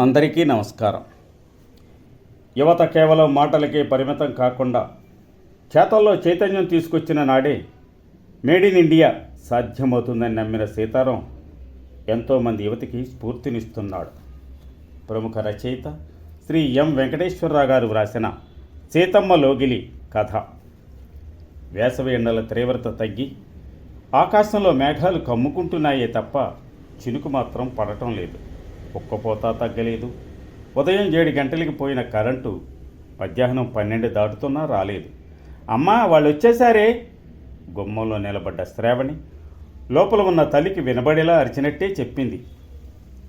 అందరికీ నమస్కారం. యువత కేవలం మాటలకే పరిమితం కాకుండా చేతల్లో చైతన్యం తీసుకొచ్చిన నాడే మేడ్ ఇన్ ఇండియా సాధ్యమవుతుందని నమ్మిన సీతారాం ఎంతోమంది యువతికి స్ఫూర్తినిస్తున్నాడు. ప్రముఖ రచయిత శ్రీ ఎం వెంకటేశ్వరరావు గారు వ్రాసిన సీతమ్మ లోగిలి కథ. వేసవి ఎండల తీవ్రత తగ్గి ఆకాశంలో మేఘాలు కమ్ముకుంటున్నాయే తప్ప చినుకు మాత్రం పడటం లేదు. ఒక్కపోత తగ్గలేదు. ఉదయం ఏడు గంటలకి పోయిన కరెంటు మధ్యాహ్నం పన్నెండు దాటుతున్నా రాలేదు. అమ్మా వాళ్ళు వచ్చేసారే గుమ్మంలో నిలబడ్డ శ్రావణి లోపల ఉన్న తల్లికి వినబడేలా అరిచినట్టే చెప్పింది.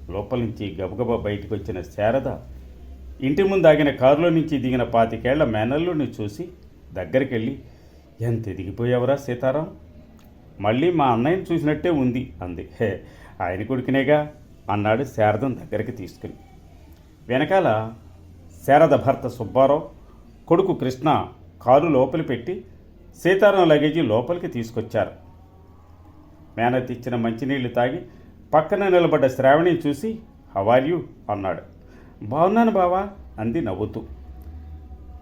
లోపల నుంచి గబగబా బయటకు వచ్చిన శారద ఇంటి ముందు ఆగిన కారులో నుంచి దిగిన పాతికేళ్ళ మేనల్లుని చూసి దగ్గరికి వెళ్ళి ఎంత ఎదిగిపోయావురా సీతారాం? మళ్ళీ మా అన్నయ్యని చూసినట్టే ఉంది అంది. హే ఆయన కొడుకునేగా? అన్నాడు శారదం దగ్గరికి తీసుకుని. వెనకాల శారద భర్త సుబ్బారావు కొడుకు కృష్ణ కారు లోపలి పెట్టి సీతారాం లగేజీ లోపలికి తీసుకొచ్చారు. మేనత్ ఇచ్చిన మంచినీళ్ళు తాగి పక్కన నిలబడ్డ శ్రావణి చూసి హవార్యు అన్నాడు. బాగున్నాను బావా అంది నవ్వుతూ.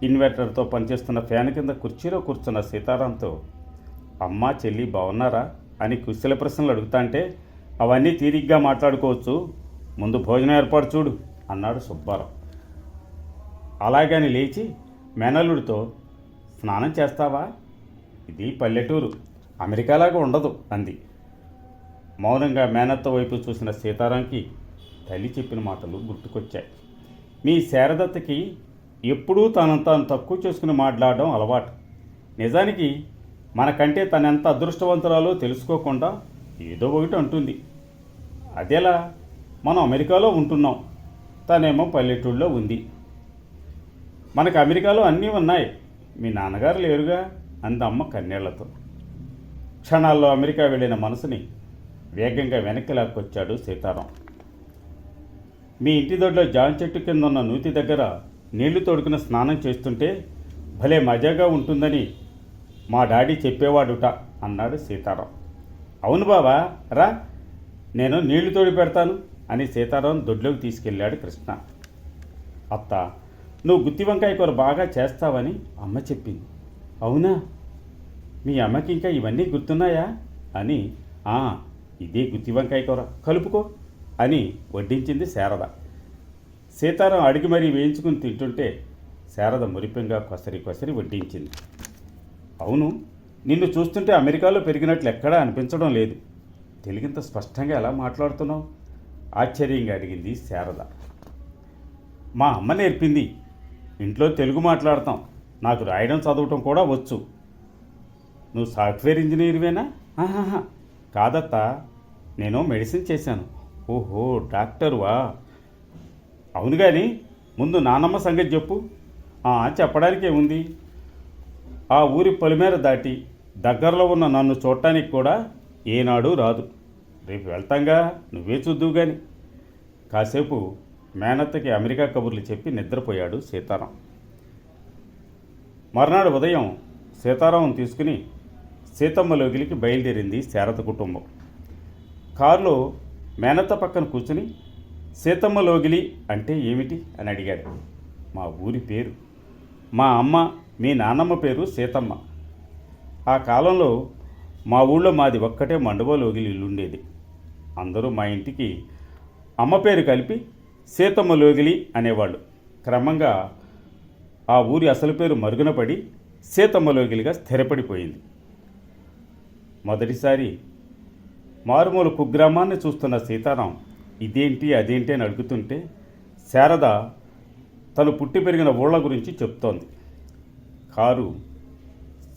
ఇన్వర్టర్తో పనిచేస్తున్న ఫ్యాన్ కింద కుర్చీలో కూర్చున్న సీతారాంతో అమ్మా చెల్లి బాగున్నారా? అని కుశల ప్రశ్నలు అడుగుతాంటే అవన్నీ తీరిగ్గా మాట్లాడుకోవచ్చు. ముందు భోజనం ఏర్పాటు చూడు అన్నాడు సుబ్బారావు. అలాగని లేచి మేనల్లుడితో స్నానం చేస్తావా? ఇది పల్లెటూరు అమెరికాలాగా ఉండదు అంది. మౌనంగా మేనత్త వైపు చూసిన సీతారాంకి తల్లి చెప్పిన మాటలు గుర్తుకొచ్చాయి. మీ శారదత్తకి ఎప్పుడూ తనంత తాను తక్కువ చేసుకుని మాట్లాడడం అలవాటు. నిజానికి మనకంటే తనెంత అదృష్టవంతురాలో తెలుసుకోకుండా ఏదో ఒకటి అంటుంది. అదేలా మనం అమెరికాలో ఉంటున్నాం. తనేమో పల్లెటూళ్ళలో ఉంది. మనకు అమెరికాలో అన్నీ ఉన్నాయి. మీ నాన్నగారు లేరుగా అంది అమ్మ కన్నీళ్ళతో. క్షణాల్లో అమెరికా వెళ్ళిన మనసుని వేగంగా వెనక్కి లాక్కొచ్చాడు సీతారాం. మీ ఇంటి దొడ్లో జాన్ చెట్టు కింద ఉన్న నూతి దగ్గర నీళ్ళు తోడుకుని స్నానం చేస్తుంటే భలే మజాగా ఉంటుందని మా డాడీ చెప్పేవాడుట అన్నాడు సీతారాం. అవును బావా రా. నేను నీళ్ళు తోడి పెడతాను అని సీతారాం దొడ్లోకి తీసుకెళ్ళాడు కృష్ణ. అత్త నువ్వు గుత్తి వంకాయ కూర బాగా చేస్తావని అమ్మ చెప్పింది. అవునా? మీ అమ్మకి ఇంకా ఇవన్నీ గుర్తున్నాయా? అని "ఆ, ఇదే గుత్తి వంకాయ కూర. కలుపుకో అని వడ్డించింది శారద. సీతారాం అడిగి మరీ వేయించుకుని తింటుంటే శారద మురిపెంగా కొసరి కొసరి వడ్డించింది. అవును నిన్ను చూస్తుంటే అమెరికాలో పెరిగినట్లు ఎక్కడా అనిపించడం లేదు. తెలుగింత స్పష్టంగా ఎలా మాట్లాడుతున్నావు? ఆశ్చర్యంగా అడిగింది శారద. మా అమ్మ నేర్పింది ఇంట్లో తెలుగు మాట్లాడతాం నాకు రాయడం చదవటం కూడా వచ్చు. నువ్వు సాఫ్ట్వేర్ ఇంజనీర్వేనా? ఆహాహా. కాదత్తా నేను మెడిసిన్ చేశాను. ఓహో డాక్టర్వా? అవును కానీ ముందు నానమ్మ సంగతి చెప్పు. చెప్పడానికే ఉంది ఆ ఊరి పొలిమేర దాటి దగ్గరలో ఉన్న నన్ను చూడటానికి కూడా ఏనాడు రాదు. రేపు వెళ్తాంగా నువ్వే చూద్దువు గాని. కాసేపు మేనత్తకి అమెరికా కబుర్లు చెప్పి నిద్రపోయాడు సీతారాం. మర్నాడు ఉదయం సీతారాం తీసుకుని సీతమ్మ లోగిలికి బయలుదేరింది శారద కుటుంబం. కారులో మేనత్త పక్కన కూర్చుని సీతమ్మ లోగిలి అంటే ఏమిటి? అని అడిగాడు. మా ఊరి పేరు మా అమ్మ మీ నాన్నమ్మ పేరు సీతమ్మ. ఆ కాలంలో మా ఊళ్ళో మాది ఒక్కటే మండవ లోగిలి ఇల్లుండేది అందరూ మా ఇంటికి అమ్మ పేరు కలిపి సీతమ్మ లోగిలి అనేవాళ్ళు. క్రమంగా ఆ ఊరి అసలు పేరు మరుగున పడి సీతమ్మ లోగిలిగా స్థిరపడిపోయింది. మొదటిసారి మారుమూల కుగ్రామాన్ని చూస్తున్న సీతారాం ఇదేంటి అదేంటి అని అడుగుతుంటే శారద తను పుట్టి పెరిగిన ఊళ్ళ గురించి చెప్తోంది. కారు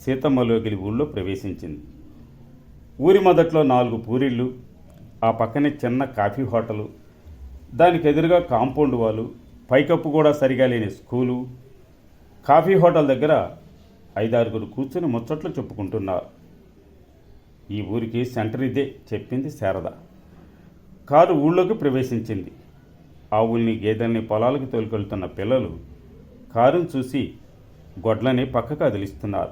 సీతమ్మలోగిలి ఊళ్ళో ప్రవేశించింది. ఊరి మొదట్లో నాలుగు పూరిళ్ళు ఆ పక్కనే చిన్న కాఫీ హోటలు దానికి ఎదురుగా కాంపౌండ్ వాళ్ళు పైకప్పు కూడా సరిగా లేని స్కూలు కాఫీ హోటల్ దగ్గర ఐదారుగురు కూర్చుని ముచ్చట్లు చెప్పుకుంటున్నారు. ఈ ఊరికి సెంటర్ ఇదే చెప్పింది శారద. కారు ఊళ్ళోకి ప్రవేశించింది. ఆవుల్ని గేదెల్ని పొలాలకు తోలుకెళ్తున్న పిల్లలు కారును చూసి గొడ్లని పక్కకు అదిలిస్తున్నారు.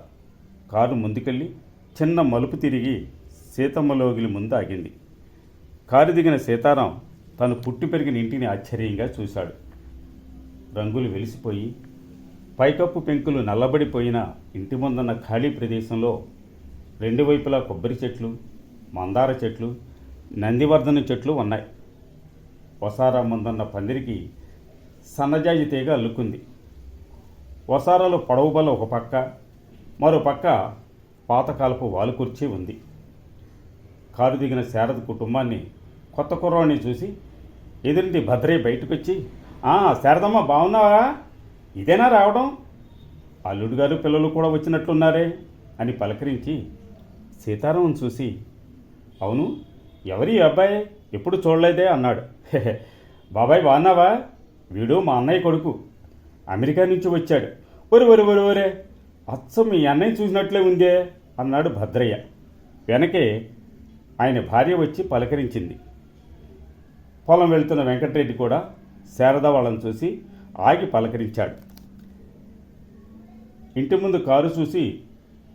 కారు ముందుకెళ్ళి చిన్న మలుపు తిరిగి సీతమ్మలోగిలి ముందు ఆగింది కారు దిగిన సీతారాం తను పుట్టి పెరిగిన ఇంటిని ఆశ్చర్యంగా చూశాడు. రంగులు వెలిసిపోయి పైకప్పు పెంకులు నల్లబడిపోయిన ఇంటి ముందున్న ఖాళీ ప్రదేశంలో రెండు వైపులా కొబ్బరి చెట్లు మందార చెట్లు నందివర్ధన చెట్లు ఉన్నాయి. వసారా ముందున్న పందిరికి సన్నజాజి తీగ అల్లుకుంది. వసారాలో పొడవు ఒక పక్క మరో పక్క పాతకాలపు వాలు కుర్చీ ఉంది. కారు దిగిన శారద కుటుంబాన్ని కొత్త కుర్రాన్ని చూసి ఎదురింటి భద్రయ్య బయటకొచ్చి "ఆ, శారదమ్మ బాగున్నావా ఇదేనా రావడం? అల్లుడు గారు పిల్లలు కూడా వచ్చినట్లున్నారే అని పలకరించి సీతారామం చూసి అవును ఎవరి అబ్బాయి? ఎప్పుడు చూడలేదే అన్నాడు. బాబాయ్ బాగున్నావా వీడు మా అన్నయ్య కొడుకు. అమెరికా నుంచి వచ్చాడు. ఒరు ఒరు ఒరు ఒరే అచ్చం మీ అన్నయ్య చూసినట్లే ఉందే అన్నాడు భద్రయ్య. వెనకే ఆయన భార్య వచ్చి పలకరించింది. పొలం వెళ్తున్న వెంకటరెడ్డి కూడా శారద వాళ్ళని చూసి ఆగి పలకరించాడు. ఇంటి ముందు కారు చూసి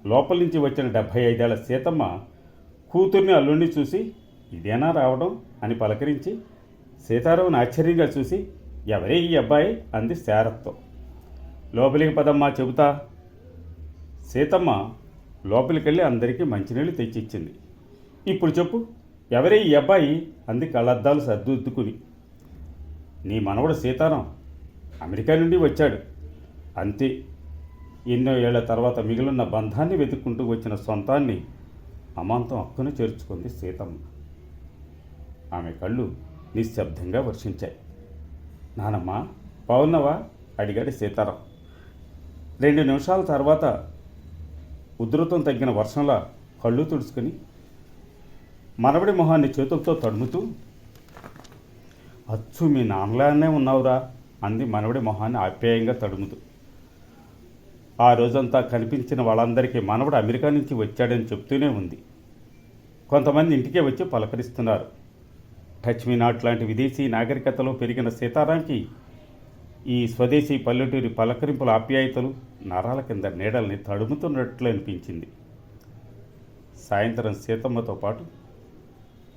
లోపల నుంచి వచ్చిన డెబ్భై ఐదేళ్ళ సీతమ్మ కూతుర్ని అల్లుడిని చూసి ఇదేనా రావడం? అని పలకరించి సీతారావుని ఆశ్చర్యంగా చూసి ఎవరే ఈ అబ్బాయి? అంది శారత్తో. లోపలికి పదమ్మా చెబుతా. సీతమ్మ లోపలికెళ్ళి అందరికీ మంచినీళ్ళు తెచ్చిచ్చింది. ఇప్పుడు చెప్పు ఎవరే ఈ అబ్బాయి? అంది కళ్ళద్దాలు సర్దుద్దుకుని. నీ మనవడు సీతారాం అమెరికా నుండి వచ్చాడు. అంతే. ఎన్నో ఏళ్ళ తర్వాత మిగిలిన బంధాన్ని వెతుక్కుంటూ వచ్చిన సొంతాన్ని అమాంతం అక్కును చేర్చుకుంది సీతమ్మ. ఆమె కళ్ళు నిశ్శబ్దంగా వర్షించాయి. నానమ్మ బాగున్నావా అడిగాడు సీతారాం. రెండు నిమిషాల తర్వాత ఉధృతం తగ్గిన వర్షంలా కళ్ళు తుడుచుకొని మనవడి మొహాన్ని చేతులతో తడుముతూ అచ్చు మీ నాన్నలానే ఉన్నావురా అంది మనవడి మొహాన్ని ఆప్యాయంగా తడుముతూ. ఆ రోజంతా కనిపించిన వాళ్ళందరికీ మనవడు అమెరికా నుంచి వచ్చాడని చెప్తూనే ఉంది. కొంతమంది ఇంటికే వచ్చి పలకరిస్తున్నారు. టచ్ మీ నాట్ లాంటి విదేశీ నాగరికతలో పెరిగిన సీతారాంకి ఈ స్వదేశీ పల్లెటూరి పలకరింపుల ఆప్యాయతలు నరాల కింద నీడల్ని తడుముతున్నట్లు అనిపించింది. సాయంత్రం సీతమ్మతో పాటు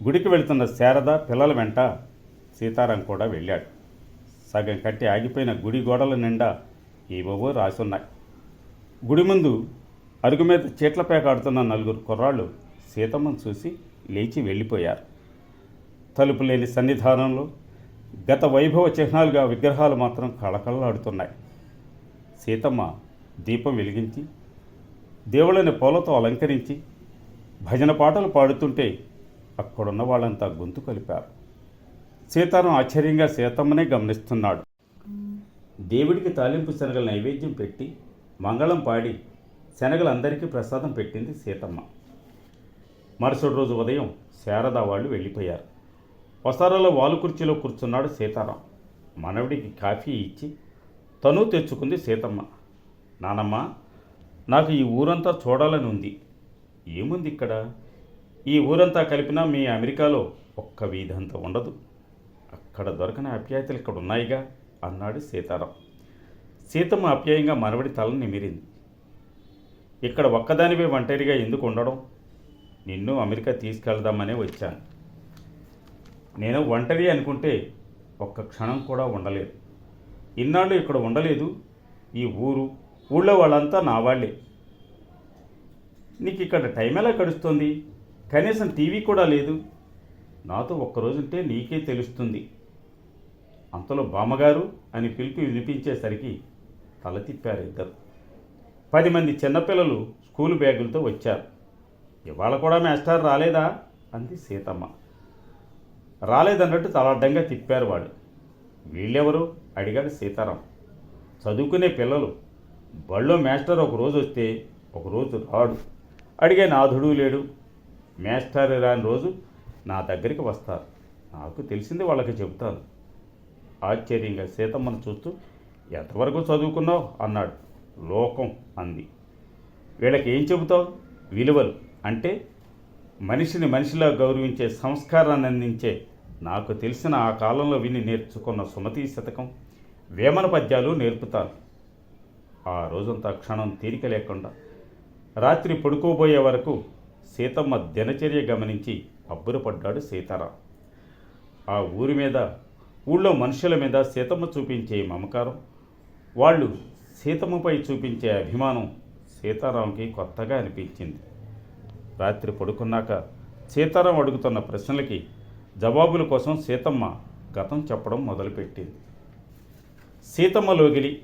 గుడికి వెళుతున్న శారద పిల్లల వెంట సీతారాం కూడా వెళ్ళాడు. సగం కట్టి ఆగిపోయిన గుడి గోడల నిండా ఏవోవో రాసున్నాయి. గుడి ముందు అరుగు మీద చీట్ల పేకాడుతున్న నలుగురు కుర్రాళ్ళు సీతమ్మను చూసి లేచి వెళ్ళిపోయారు. తలుపు లేని సన్నిధానంలో గత వైభవ చిహ్నాలుగా విగ్రహాలు మాత్రం కళకళలాడుతున్నాయి. సీతమ్మ దీపం వెలిగించి దేవుళ్ళని పూలతో అలంకరించి భజన పాటలు పాడుతుంటే అక్కడున్న వాళ్ళంతా గొంతు కలిపారు. సీతారాం ఆశ్చర్యంగా సీతమ్మనే గమనిస్తున్నాడు. దేవుడికి తాలింపు శనగల నైవేద్యం పెట్టి మంగళం పాడి శనగలందరికీ ప్రసాదం పెట్టింది సీతమ్మ. మరుసటి రోజు ఉదయం శారదా వాళ్ళు వెళ్ళిపోయారు. వసారాలో వాలు కుర్చీలో కూర్చున్నాడు సీతారాం. మనవడికి కాఫీ ఇచ్చి తను తెచ్చుకుంది సీతమ్మ. నానమ్మ నాకు ఈ ఊరంతా చూడాలని ఉంది. ఏముంది ఇక్కడ? ఈ ఊరంతా కలిపినా మీ అమెరికాలో ఒక్క వీధంతా ఉండదు. అక్కడ దొరకని అప్యాయతలు ఇక్కడ ఉన్నాయిగా అన్నాడు సీతారాం. సీతమ్మ అప్యాయంగా మనవడి తలను నిమిరింది. ఇక్కడ ఒక్కదానివే ఒంటరిగా ఎందుకు ఉండడం? నిన్ను అమెరికా తీసుకెళ్దామనే వచ్చాను. నేను ఒంటరి అనుకుంటే ఒక్క క్షణం కూడా ఉండలేదు. ఇన్నాళ్ళు ఇక్కడ ఉండలేదు. ఈ ఊరు ఊళ్ళో వాళ్ళంతా నా వాళ్ళే. నీకు ఇక్కడ టైం ఎలా గడుస్తుంది? కనీసం టీవీ కూడా లేదు. నాతో ఒక్కరోజుంటే నీకే తెలుస్తుంది. అంతలో బామ్మగారు అని పిలిపి వినిపించేసరికి తల తిప్పారు ఇద్దరు. పది మంది చిన్నపిల్లలు స్కూల్ బ్యాగులతో వచ్చారు. ఇవాళ కూడా మేస్టార్ రాలేదా? అంది సీతమ్మ. రాలేదన్నట్టు తలడ్డంగా తిప్పారు వాళ్ళు. వీళ్ళెవరు? అడిగాడు సీతారాం. చదువుకునే పిల్లలు. బళ్ళో మాస్టర్ ఒకరోజు వస్తే ఒకరోజు రాడు. అడిగే నాథుడు లేడు. మేస్టర్ రాని రోజు నా దగ్గరికి వస్తారు. నాకు తెలిసింది వాళ్ళకి చెబుతాను. ఆశ్చర్యంగా సీతమ్మను చూస్తూ ఎంతవరకు చదువుకున్నావు? అన్నాడు. లోకం అంది. వీళ్ళకి ఏం చెబుతావు? విలువలు. అంటే మనిషిని మనిషిలా గౌరవించే సంస్కారాన్ని అందించే నాకు తెలిసిన ఆ కాలంలో విని నేర్చుకున్న సుమతి శతకం వేమన పద్యాలు నేర్పుతాను ఆ రోజంతా క్షణం తీరిక లేకుండా రాత్రి పడుకోబోయే వరకు సీతమ్మ దినచర్య గమనించి అబ్బురపడ్డాడు సీతారాం. ఆ ఊరి మీద ఊళ్ళో మనుషుల మీద సీతమ్మ చూపించే మమకారం వాళ్ళు సీతమ్మపై చూపించే అభిమానం సీతారాంకి కొత్తగా అనిపించింది. రాత్రి పడుకున్నాక సీతారాం అడుగుతున్న ప్రశ్నలకి జవాబుల కోసం సీతమ్మ గతం చెప్పడం మొదలుపెట్టింది. సీతమ్మ లోగిలి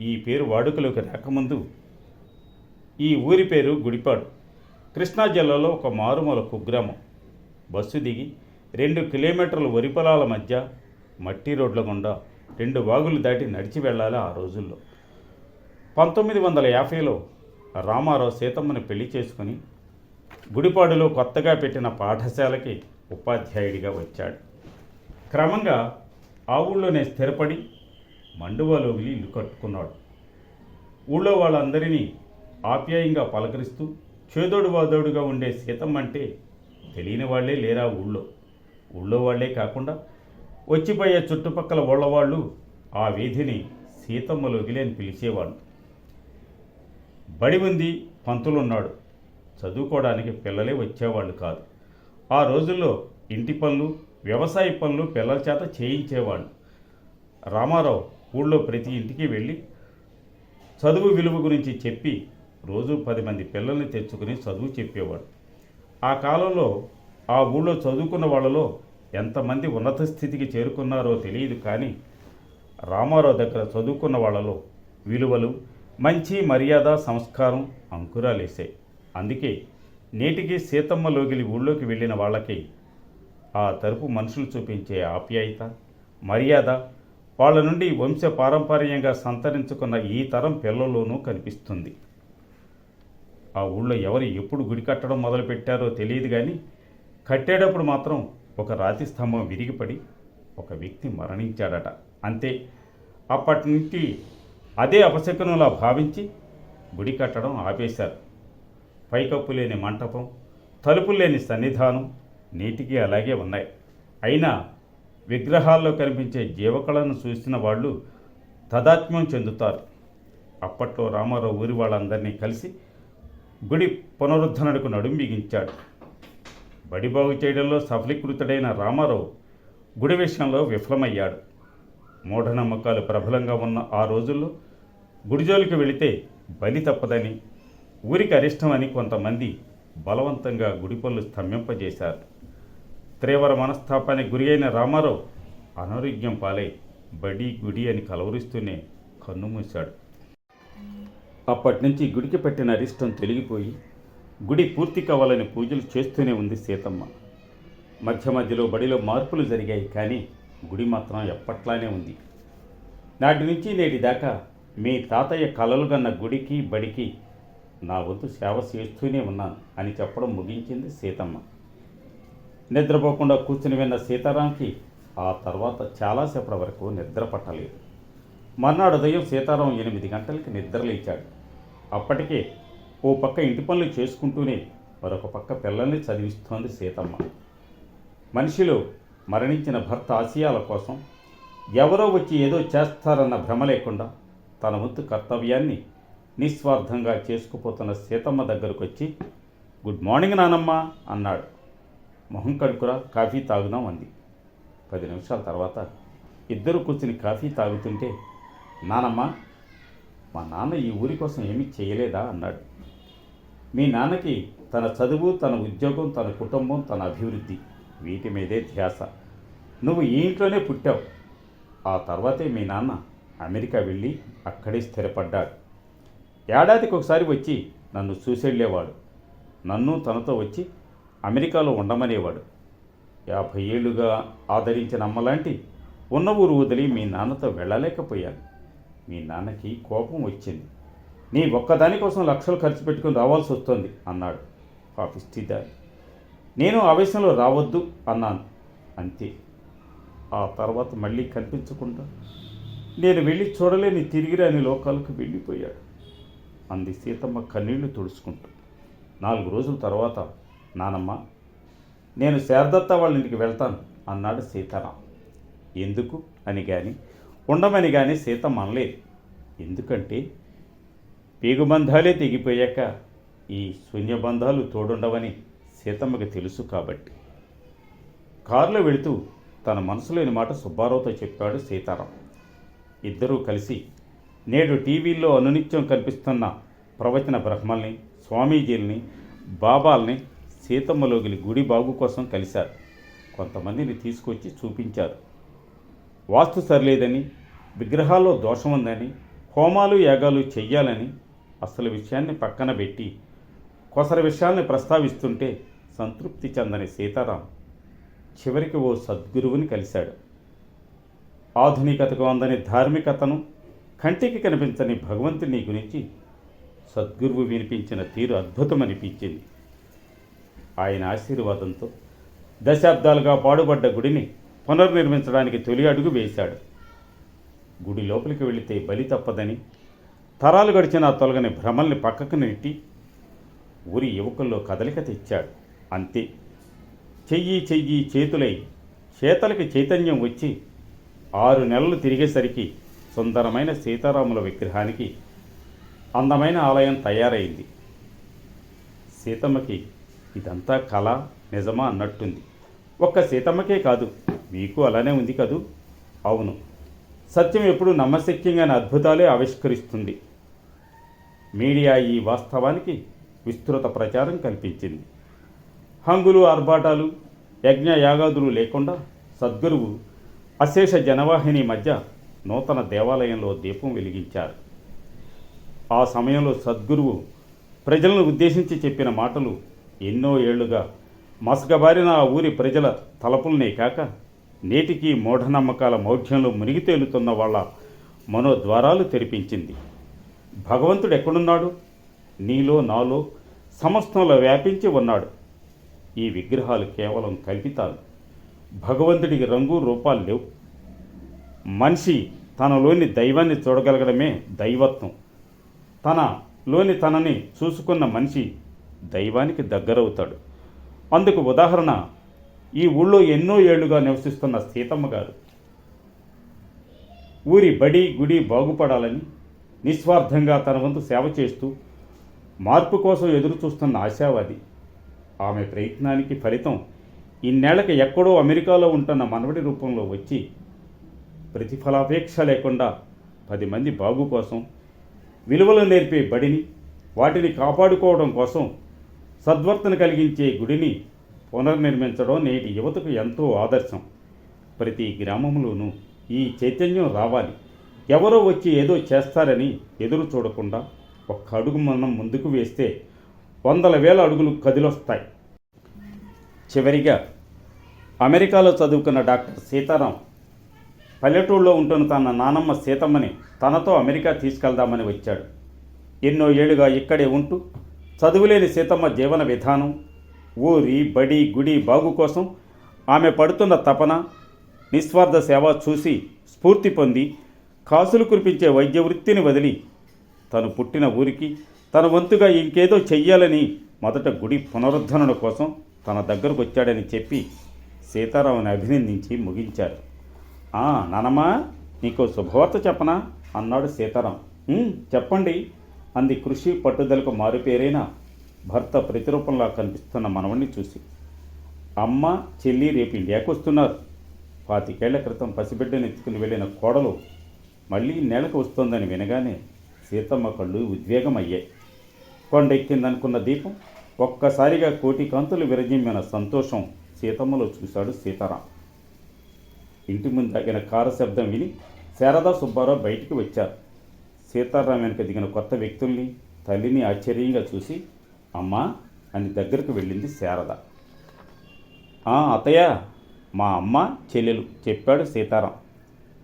ఈ పేరు వాడుకలోకి రాకముందు ఈ ఊరి పేరు గుడిపాడు. కృష్ణా జిల్లాలో ఒక మారుమూల కుగ్రామం. బస్సు దిగి రెండు కిలోమీటర్ల వరి పొలాల మధ్య మట్టి రోడ్ల గుండా రెండు వాగులు దాటి నడిచి వెళ్ళాలి ఆ రోజుల్లో. పంతొమ్మిది వందల యాభైలో రామారావు సీతమ్మని పెళ్ళి చేసుకుని గుడిపాడులో కొత్తగా పెట్టిన పాఠశాలకి ఉపాధ్యాయుడిగా వచ్చాడు. క్రమంగా ఆ ఊళ్ళోనే స్థిరపడి మండువాలో ఇల్లు కట్టుకున్నాడు. ఊళ్ళో వాళ్ళందరినీ ఆప్యాయంగా పలకరిస్తూ చేదోడు వాదోడుగా ఉండే సీతమ్మ అంటే తెలియని వాళ్ళే లేరా ఊళ్ళో? ఊళ్ళో వాళ్ళే కాకుండా వచ్చిపోయే చుట్టుపక్కల ఊళ్ళవాళ్ళు ఆ వీధిని సీతమ్మలోగిలే అని పిలిచేవాళ్ళు. బడి ఉంది పంతులున్నాడు. చదువుకోవడానికి పిల్లలే వచ్చేవాళ్ళు కాదు. ఆ రోజుల్లో ఇంటి పనులు వ్యవసాయ పనులు పిల్లల చేత చేయించేవాడు రామారావు ఊళ్ళో ప్రతి ఇంటికి వెళ్ళి చదువు విలువ గురించి చెప్పి రోజు పది మంది పిల్లల్ని తెచ్చుకుని చదువు చెప్పేవాడు. ఆ కాలంలో ఆ ఊళ్ళో చదువుకున్న వాళ్ళలో ఎంతమంది ఉన్నత స్థితికి చేరుకున్నారో తెలియదు కానీ రామారావు దగ్గర చదువుకున్న వాళ్ళలో విలువలు మంచి మర్యాద సంస్కారం అంకురాలేసాయి అందుకే నేటికి సీతమ్మ లోగిలి ఊళ్ళోకి వెళ్ళిన వాళ్ళకి ఆ తరపు మనుషులు చూపించే ఆప్యాయత మర్యాద వాళ్ళ నుండి వంశ పారంపర్యంగా సంతరించుకున్న ఈ తరం పిల్లల్లోనూ కనిపిస్తుంది. ఆ ఊళ్ళో ఎవరు ఎప్పుడు గుడి కట్టడం మొదలుపెట్టారో తెలియదు కానీ కట్టేటప్పుడు మాత్రం ఒక రాతి స్తంభం విరిగిపడి ఒక వ్యక్తి మరణించాడట. అంతే. అప్పటి నుంచి అదే అపశకునంలా భావించి గుడి కట్టడం ఆపేశారు. పైకప్పు లేని మంటపం తలుపులు లేని సన్నిధానం నీటికి అలాగే ఉన్నాయి. అయినా విగ్రహాల్లో కనిపించే జీవకళను చూసిన వాళ్ళు తదాత్మ్యం చెందుతారు. అప్పట్లో రామారావు ఊరి వాళ్ళందరినీ కలిసి గుడి పునరుద్ధరణకు నడుం బిగించాడు. బడి బాగు చేయడంలో సఫలీకృతుడైన రామారావు గుడి విషయంలో విఫలమయ్యాడు. మూఢనమ్మకాలు ప్రబలంగా ఉన్న ఆ రోజుల్లో గుడిజోలికి వెళితే బలి తప్పదని ఊరికి అరిష్టమని కొంతమంది బలవంతంగా గుడి స్తంభింపజేశారు. తీవ్ర మనస్తాపానికి గురి అయిన రామారావు అనారోగ్యం పాలై బడి గుడి అని కలవరిస్తూనే కన్నుమూశాడు అప్పటి నుంచి గుడికి పెట్టిన అరిష్టం తొలగిపోయి గుడి పూర్తి కావాలని పూజలు చేస్తూనే ఉంది సీతమ్మ. మధ్య మధ్యలో బడిలో మార్పులు జరిగాయి కానీ గుడి మాత్రం ఎప్పట్లానే ఉంది. నాటి నుంచి నేటి దాకా మీ తాతయ్య కలలుగన్న గుడికి బడికి నా వంతు సేవ చేస్తూనే ఉన్నాను అని చెప్పడం ముగించింది సీతమ్మ. నిద్రపోకుండా కూర్చుని విన్న సీతారాంకి ఆ తర్వాత చాలాసేపటి వరకు నిద్ర పట్టలేదు. మర్నాడు ఉదయం సీతారాం ఎనిమిది గంటలకి నిద్రలేచాడు అప్పటికే ఓ పక్క ఇంటి పనులు చేసుకుంటూనే మరొక పక్క పిల్లల్ని చదివిస్తోంది సీతమ్మ. మనిషిలో మరణించిన భర్త ఆశయాల కోసం ఎవరో వచ్చి ఏదో చేస్తారన్న భ్రమ లేకుండా తన వంతు కర్తవ్యాన్ని నిస్వార్థంగా చేసుకుపోతున్న సీతమ్మ దగ్గరకు వచ్చి గుడ్ మార్నింగ్ నానమ్మ అన్నాడు. మొహం కడుకురా కాఫీ తాగుదాం అంది. పది నిమిషాల తర్వాత ఇద్దరు కూర్చుని కాఫీ తాగుతుంటే నానమ్మ మా నాన్న ఈ ఊరి కోసం ఏమీ చేయలేదా అన్నాడు. మీ నాన్నకి తన చదువు తన ఉద్యోగం తన కుటుంబం తన అభివృద్ధి వీటి మీదే ధ్యాస. నువ్వు ఈ ఇంట్లోనే పుట్టావు. ఆ తర్వాతే మీ నాన్న అమెరికా వెళ్ళి అక్కడే స్థిరపడ్డాడు. ఏడాదికి ఒకసారి వచ్చి నన్ను చూసెళ్ళేవాడు. నన్ను తనతో వచ్చి అమెరికాలో ఉండమనేవాడు. యాభై ఏళ్ళుగా ఆదరించిన అమ్మలాంటి ఉన్న ఊరు వదిలి మీ నాన్నతో వెళ్ళలేకపోయాను. మీ నాన్నకి కోపం వచ్చింది. నీ ఒక్కదానికోసం లక్షలు ఖర్చు పెట్టుకుని రావాల్సి వస్తుంది అన్నాడు. పాపిస్టిదారి నేను ఆవేశంలో రావద్దు అన్నాను. అంతే. ఆ తర్వాత మళ్ళీ కనిపించకుండా నేను వెళ్ళి చూడలేని తిరిగిరాని లోకాలకు వెళ్ళిపోయాడు. అంది సీతమ్మ కన్నీళ్ళు తుడుచుకుంటూ. నాలుగు రోజుల తర్వాత నానమ్మ నేను శారదత్త వాళ్ళ ఇంటికి వెళ్తాను అన్నాడు సీతారాం. ఎందుకు? అని కానీ ఉండమని కానీ సీతమ్మ అనలేదు. ఎందుకంటే పేగుబంధాలే తెగిపోయాక ఈ శూన్యబంధాలు తోడుండవని సీతమ్మకి తెలుసు కాబట్టి. కారులో వెళుతూ తన మనసులోని మాట సుబ్బారావుతో చెప్పాడు సీతారాం. ఇద్దరూ కలిసి నేడు టీవీల్లో అనునిత్యం కనిపిస్తున్న ప్రవచన బ్రహ్మల్ని స్వామీజీల్ని బాబాల్ని సీతమ్మలోగిలి గుడి బాగు కోసం కలిశారు. కొంతమందిని తీసుకొచ్చి చూపించారు. వాస్తు సరిలేదని విగ్రహాల్లో దోషం ఉందని హోమాలు యాగాలు చెయ్యాలని అసలు విషయాన్ని పక్కన పెట్టి కొసర విషయాల్ని ప్రస్తావిస్తుంటే సంతృప్తి చెందని సీతారాం చివరికి ఓ సద్గురువుని కలిశాడు. ఆధునికతకు అందని ధార్మికతను కంటికి కనిపించని భగవంతుని గురించి సద్గురువు వినిపించిన తీరు అద్భుతమనిపించింది. ఆయన ఆశీర్వాదంతో దశాబ్దాలుగా పాడుబడ్డ గుడిని పునర్నిర్మించడానికి తొలి అడుగు వేశాడు. గుడి లోపలికి వెళితే బలి తప్పదని తరాలు గడిచిన తొలగని భ్రమల్ని పక్కకు నెట్టి ఊరి యువకుల్లో కదలిక తెచ్చాడు. అంతే. చెయ్యి చెయ్యి చేతులై చేతలకి చైతన్యం వచ్చి ఆరు నెలలు తిరిగేసరికి సుందరమైన సీతారాముల విగ్రహానికి అందమైన ఆలయం తయారైంది. సీతమ్మకి ఇదంతా కళ నిజమా అన్నట్టుంది. ఒక్క సీతమ్మకే కాదు మీకు అలానే ఉంది కదూ? అవును. సత్యం ఎప్పుడు నమ్మశక్యంగాని అద్భుతాలే ఆవిష్కరిస్తుంది. మీడియా ఈ వాస్తవానికి విస్తృత ప్రచారం కల్పించింది. హంగులు ఆర్భాటాలు యజ్ఞ యాగాదులు లేకుండా సద్గురువు అశేష జనవాహిని మధ్య నూతన దేవాలయంలో దీపం వెలిగించారు. ఆ సమయంలో సద్గురువు ప్రజలను ఉద్దేశించి చెప్పిన మాటలు ఎన్నో ఏళ్ళుగా మసకబారిన ఆ ఊరి ప్రజల తలపులనే కాక నేటికి మూఢనమ్మకాల మౌఢ్యంలో మునిగి తేలుతున్న వాళ్ళ మనోద్వారాలు తెరిపించింది. భగవంతుడు ఎక్కడున్నాడు? నీలో నాలో సమస్తంలో వ్యాపించి ఉన్నాడు. ఈ విగ్రహాలు కేవలం కల్పితాలు. భగవంతుడికి రంగు రూపాలు లేవు. మనిషి తనలోని దైవాన్ని చూడగలగడమే దైవత్వం. తనలోని తనని చూసుకున్న మనిషి దైవానికి దగ్గరవుతాడు. అందుకు ఉదాహరణ ఈ ఊళ్ళో ఎన్నో ఏళ్ళుగా నివసిస్తున్న సీతమ్మ గారు. ఊరి బడి గుడి బాగుపడాలని నిస్వార్థంగా తన వంతు సేవ చేస్తూ మార్పు కోసం ఎదురు చూస్తున్న ఆశావాది. ఆమె ప్రయత్నానికి ఫలితం ఇన్నేళ్ళకి ఎక్కడో అమెరికాలో ఉంటున్న మనవడి రూపంలో వచ్చి ప్రతిఫలాపేక్ష లేకుండా పది మంది బాగు కోసం విలువలు నేర్పే బడిని వాటిని కాపాడుకోవడం కోసం సద్వర్తన కలిగించే గుడిని పునర్నిర్మించడం నేటి యువతకు ఎంతో ఆదర్శం. ప్రతి గ్రామంలోనూ ఈ చైతన్యం రావాలి. ఎవరో వచ్చి ఏదో చేస్తారని ఎదురు చూడకుండా ఒక్క అడుగు మనం ముందుకు వేస్తే వందల వేల అడుగులు కదిలొస్తాయి. చివరిగా అమెరికాలో చదువుకున్న డాక్టర్ సీతారాం పల్లెటూళ్ళలో ఉంటున్న తన నానమ్మ సీతమ్మని తనతో అమెరికా తీసుకెళ్దామని వచ్చాడు. ఎన్నో ఏడుగా ఇక్కడే ఉంటూ చదువులేని సీతమ్మ జీవన విధానం ఊరి బడి గుడి బాగు కోసం ఆమె పడుతున్న తపన నిస్వార్థ సేవ చూసి స్ఫూర్తి పొంది కాసులు కురిపించే వైద్య వృత్తిని వదిలి తను పుట్టిన ఊరికి తన వంతుగా ఇంకేదో చెయ్యాలని మొదట గుడి పునరుద్ధరణ కోసం తన దగ్గరకు వచ్చాడని చెప్పి సీతారాముని అభినందించి ముగించారు. నానమ్మా నీకు శుభవార్త చెప్పనా? అన్నాడు సీతారాం. చెప్పండి. అంది కృషి పట్టుదలకు మారుపేరైన భర్త ప్రతిరూపంలా కనిపిస్తున్న మనవణ్ణి చూసి. అమ్మ చెల్లి రేపు ఇండియాకు వస్తున్నారు. పాతికేళ్ళ క్రితం పసిబిడ్డను ఎత్తుకుని వెళ్ళిన కోడలు మళ్ళీ నేలకు వస్తోందని వినగానే సీతమ్మ కళ్ళు ఉద్వేగం అయ్యాయి కొండెక్కిందనుకున్న దీపం ఒక్కసారిగా కోటి కాంతులు విరజిమ్మిన సంతోషం సీతమ్మలో చూశాడు సీతారాం. ఇంటి ముందు తగిన కారు శబ్దం విని శారదా సుబ్బారావు బయటికి వచ్చారు. సీతారాం వెనుక దిగిన కొత్త వ్యక్తుల్ని తల్లిని ఆశ్చర్యంగా చూసి అమ్మా! అని దగ్గరకు వెళ్ళింది శారద. "ఆ, మా అమ్మ చెల్లెలు చెప్పాడు సీతారాం.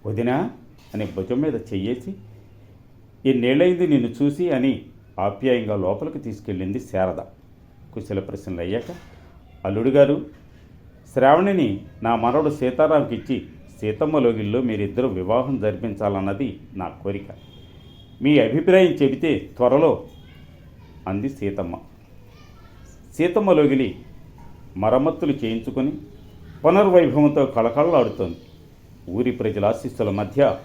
వదినా! అని భుజం మీద చెయ్యేసి ఎన్నేళ్ళైంది నిన్ను చూసి? అని ఆప్యాయంగా లోపలికి తీసుకెళ్ళింది శారద. కుశల ప్రశ్నలు అయ్యాక అల్లుడు గారు శ్రావణిని నా మనవడు సీతారాంకి ఇచ్చి సీతమ్మలోగిల్లో మీరిద్దరూ వివాహం జరిపించాలన్నది నా కోరిక. మీ అభిప్రాయం చెబితే త్వరలో అంది సీతమ్మ. సీతమ్మలోగిలి మరమ్మతులు చేయించుకొని పునర్వైభవంతో కళకళలాడుతోంది. ఊరి ప్రజల ఆశీస్సుల మధ్య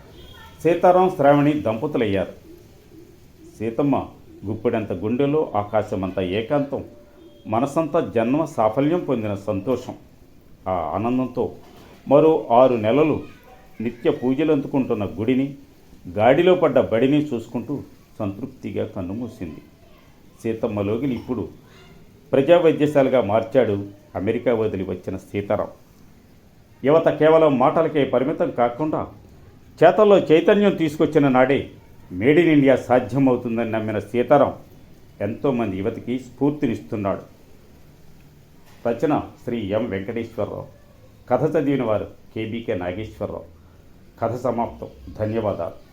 సీతారాం శ్రావణి దంపతులయ్యారు. సీతమ్మ గుప్పెడంత గుండెలో ఆకాశమంత ఏకాంతం మనసంతా జన్మ సాఫల్యం పొందిన సంతోషం ఆ ఆనందంతో మరో ఆరు నెలలు నిత్య పూజలు అందుకుంటున్న గుడిని గాడిలో పడ్డ బడిని చూసుకుంటూ సంతృప్తిగా కన్నుమూసింది. సీతమ్మలోగిలి ఇప్పుడు ప్రజా వైద్యశాలగా మార్చాడు అమెరికా వదిలి వచ్చిన సీతారాం. యువత కేవలం మాటలకే పరిమితం కాకుండా చేతల్లో చైతన్యం తీసుకొచ్చిన నాడే మేడ్ ఇన్ ఇండియా సాధ్యమవుతుందని నమ్మిన సీతారాం ఎంతోమంది యువతికి స్ఫూర్తినిస్తున్నాడు. రచన శ్రీ ఎం వెంకటేశ్వరరావు. కథ చదివిన వారు కేబీకే నాగేశ్వరరావు. కథ సమాప్తం. ధన్యవాదాలు.